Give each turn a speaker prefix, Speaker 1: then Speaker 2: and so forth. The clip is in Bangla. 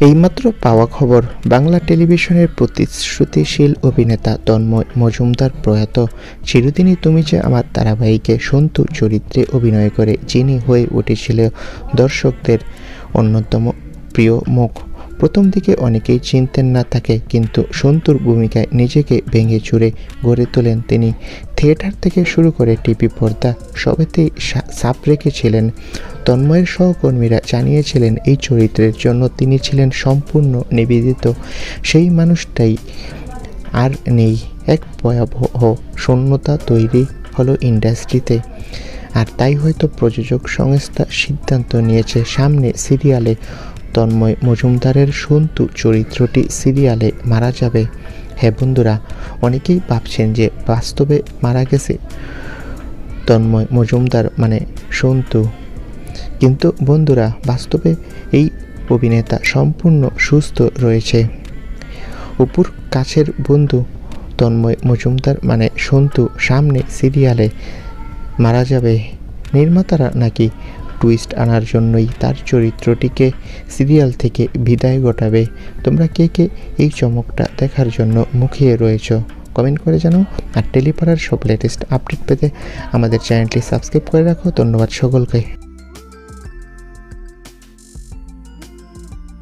Speaker 1: এইমাত্র পাওয়া খবর, বাংলা টেলিভিশনের প্রতিশ্রুতিশীল অভিনেতা তন্ময় মজুমদার প্রয়াত চিরদিনই তুমি যে আমার ধারাবাহিকে সন্তু চরিত্রে অভিনয় করে যিনি হয়ে উঠেছিল দর্শকদের অন্যতম প্রিয় মুখ। প্রথম দিকে অনেকেই চিনতেন না তাকে, কিন্তু সন্তুর ভূমিকায় নিজেকে ভেঙে চুরে গড়ে তোলেন তিনি। থিয়েটার থেকে শুরু করে টিভি পর্দা সবেতেই সা- ছাপ রেখেছিলেন তন্ময়ের সহকর্মীরা জানিয়েছিলেন, এই চরিত্রের জন্য তিনি ছিলেন সম্পূর্ণ নিবেদিত। সেই মানুষটাই আর নেই। এক ভয়াবহ শূন্যতা তৈরি হলো ইন্ডাস্ট্রিতে। আর তাই হয়তো প্রযোজক সংস্থা সিদ্ধান্ত নিয়েছে, সামনে সিরিয়ালে তন্ময় মজুমদারের সন্তু চরিত্রটি সিরিয়ালে মারা যাবে। হ্যাঁ বন্ধুরা, অনেকেই ভাবছেন যে বাস্তবে মারা গেছে তন্ময় মজুমদার মানে সন্তু। কিন্তু বন্ধুরা, বাস্তবে এই অভিনেতা সম্পূর্ণ সুস্থ রয়েছে। অপুর কাছের বন্ধু তন্ময় মজুমদার মানে সন্তু সামনে সিরিয়ালে মারা যাবে। নির্মাতারা নাকি টুইস্ট আনার জন্যই তার চরিত্রটিকে সিরিয়াল থেকে বিদায় ঘটাবে। তোমরা কে কে এই চমকটা দেখার জন্য মুখিয়ে রয়েছ? কমেন্ট করে জানাও আর টেলিপাড়ার সব লেটেস্ট আপডেট পেতে আমাদের চ্যানেলটি সাবস্ক্রাইব করে রাখো। ধন্যবাদ সকলকে।